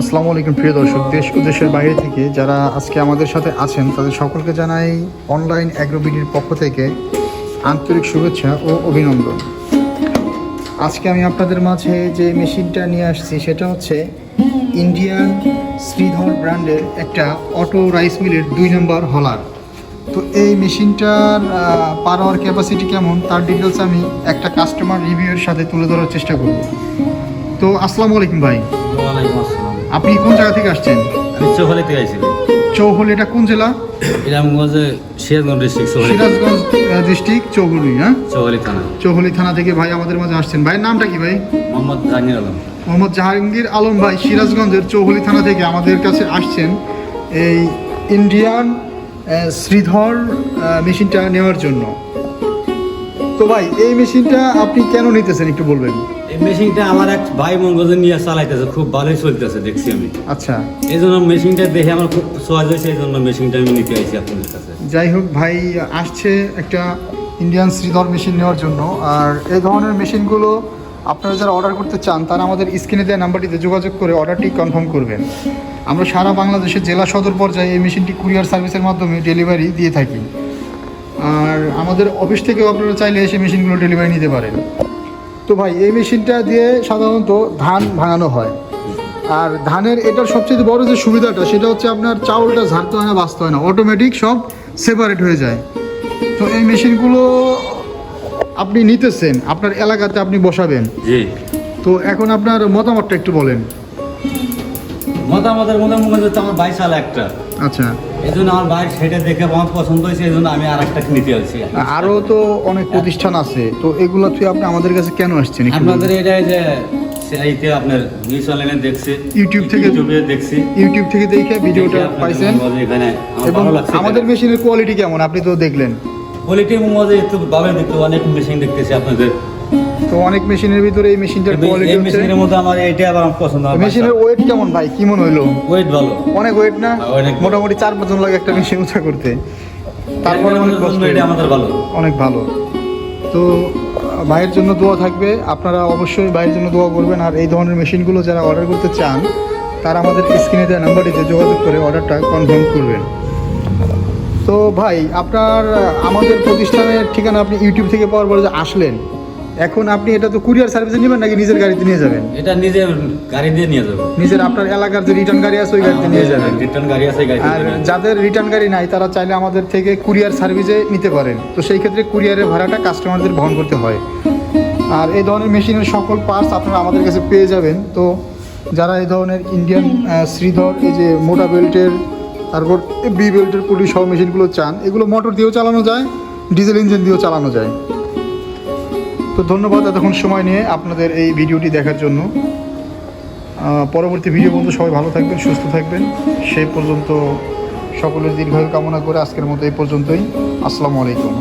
আসসালামু আলাইকুম, প্রিয় দর্শক, দেশ ও দেশের বাইরে থেকে যারা আজকে আমাদের সাথে আছেন, তাদের সকলকে জানাই অনলাইন অ্যাগ্রোবিডির পক্ষ থেকে আন্তরিক শুভেচ্ছা ও অভিনন্দন। আজকে আমি আপনাদের মাঝে যে মেশিনটা নিয়ে আসছি, সেটা হচ্ছে ইন্ডিয়ান শ্রীধর ব্র্যান্ডের একটা অটো রাইস মিলের দুই নম্বর হলার। তো এই মেশিনটার পার আওয়ার ক্যাপাসিটি কেমন, তার ডিটেলস আমি একটা কাস্টমার রিভিউয়ের সাথে তুলে ধরার চেষ্টা করব। তো আসসালামু আলাইকুম ভাই। ওয়ালাইকুম আসসালাম আপনি কোন জায়গা থেকে আসছেন? আমি চৌহালি থেকে আইছি চৌহলি এটা কোন জেলা? ইরামগঞ্জে সিরাজগঞ্জ ডিস্ট্রিক্ট চৌহালি। সিরাজগঞ্জ ডিস্ট্রিক্ট চৌহলি হ্যাঁ? চৌহলি থানা। চৌহলি থানা থেকে ভাই আমাদের মাঝে আসছেন। ভাইয়ের নামটা কি ভাই? মোহাম্মদ জাহাঙ্গীর আলম। মোহাম্মদ জাহাঙ্গীর আলম ভাই সিরাজগঞ্জের চৌহলি থানা থেকে আমাদের কাছে আসছেন। এই ইন্ডিয়ান শ্রীধর মেশিনটা নেওয়ার জন্য। তো ভাই এই মেশিনটা আপনি কেন নিতেছেন একটু বলবেন? এই মেশিনটা আমার এক ভাই মঙ্গজে নিয়ে চালাইতেছে খুব ভালোই চলতেছে দেখছি আমি। আচ্ছা। এই জন্য মেশিনটা দেখে আমার খুব সহজ হয়েছে এই জন্য মেশিনটা আমি নিতে আইছি আপনাদের কাছে। যাই হোক ভাই আসছে একটা ইন্ডিয়ান শ্রীধর মেশিন নেওয়ার জন্য। আর এই ধরনের মেশিনগুলো আপনারা যারা অর্ডার করতে চান তারা আমাদের স্ক্রিনে দেওয়া নাম্বারটিতে যোগাযোগ করে অর্ডারটি কনফার্ম করবেন। আমরা সারা বাংলাদেশের জেলা সদর পর্যায়ে এই মেশিনটি কুরিয়ার সার্ভিসের মাধ্যমে ডেলিভারি দিয়ে থাকি। আর আমাদের অফিস থেকেও আপনারা চাইলে এসে মেশিনগুলো ডেলিভারি নিতে পারেন। তো ভাই এই মেশিনটা দিয়ে সাধারণত ধান ভাঙানো হয়। আর ধানের এটার সবচেয়ে বড় যে সুবিধাটা সেটা হচ্ছে আপনার চাউলটা ঝাড়তে হয় না বাঁচতে হয় না। অটোমেটিক সব সেপারেট হয়ে যায়। তো এই মেশিনগুলো আপনি নিতেছেন আপনার এলাকাতে আপনি বসাবেন। তো এখন আপনার মতামতটা একটু বলেন। মতামতের মধ্যে মনে হচ্ছে আমার ভাই চালা একটা। আচ্ছা। এই জন্য আমার ভাই সেটা দেখে আমার পছন্দ হয়েছে এই জন্য আমি আর একটা নিতে আইছি আরও তো অনেক প্রতিষ্ঠান আছে তো এগুলো তুই আপনি আমাদের কাছে কেন আসছেন আপনাদের এটা যে আপনার নিউজ চ্যানেলে দেখছি ইউটিউব থেকে- ইউটিউবে দেখছি। ইউটিউব থেকে দেখে ভিডিওটা পাইছেন। এবং আমাদের মেশিনের কোয়ালিটি কেমন? আপনি তো দেখলেন। কোয়ালিটি মধ্যে একটু ভালো দেখতে অনেক মেশিন দেখতেছি আপনাদের। তো অনেক মেশিনের ভিতরে এই মেশিনটার কোয়ালিটি এই হচ্ছে মেশিনের মধ্যে আমার এটা আবার আমার পছন্দ মেশিনের ওয়েট কেমন ভাই? কি মনে হইল? ওয়েট ভালো। অনেক ওয়েট না? হ্যাঁ, মোটামুটি চার পাঁচজন লাগে একটা মেশিন উঁচা করতে। তারপরে অনেক কষ্ট। এটা আমাদের ভালো? অনেক ভালো। তো ভাইয়ের জন্য দোয়া থাকবে। আপনারা অবশ্যই ভাইয়ের জন্য দোয়া করবেন। আর এই ধরনের মেশিনগুলো যারা অর্ডার করতে চান তারা আমাদের স্ক্রিনে দেওয়া নাম্বারটিতে যোগাযোগ করে অর্ডারটা কনফার্ম করবেন। তো ভাই আপনার আমাদের প্রতিষ্ঠানের ঠিকানা আপনি ইউটিউব থেকে পাওয়ার পরে যে আসলেন এখন আপনি এটা তো কুরিয়ার সার্ভিসে নেবেন নাকি নিজের গাড়িতে নিয়ে যাবেন? এটা নিজের গাড়ি দিয়ে নিয়ে যাবেন নিজের আপনার এলাকার যে রিটার্ন গাড়ি আছে ওই গাড়িতে নিয়ে যাবেন। রিটার্ন গাড়ি আছে গাড়ি আর যাদের রিটার্ন গাড়ি নাই তারা চাইলে আমাদের থেকে কুরিয়ার সার্ভিসে নিতে পারেন। তো সেই ক্ষেত্রে কুরিয়ারের ভাড়াটা কাস্টমারদের বহন করতে হয়। আর এই ধরনের মেশিনের সকল পার্টস আপনারা আমাদের কাছে পেয়ে যাবেন। তো যারা এই ধরনের ইন্ডিয়ান শ্রীধর এই যে মোটা বেল্টের তারপর বি বেল্টের পুলিশ সহ মেশিনগুলো চান এগুলো মোটর দিয়েও চালানো যায় ডিজেল ইঞ্জিন দিয়েও চালানো যায়। তো ধন্যবাদ এতক্ষণ সময় নিয়ে আপনাদের এই ভিডিওটি দেখার জন্য। পরবর্তী ভিডিও পর্যন্ত সবাই ভালো থাকবেন, সুস্থ থাকবেন। সেই পর্যন্ত সকলের দীর্ঘায়ু কামনা করে আজকের মতো এই পর্যন্তই। আসসালামু আলাইকুম।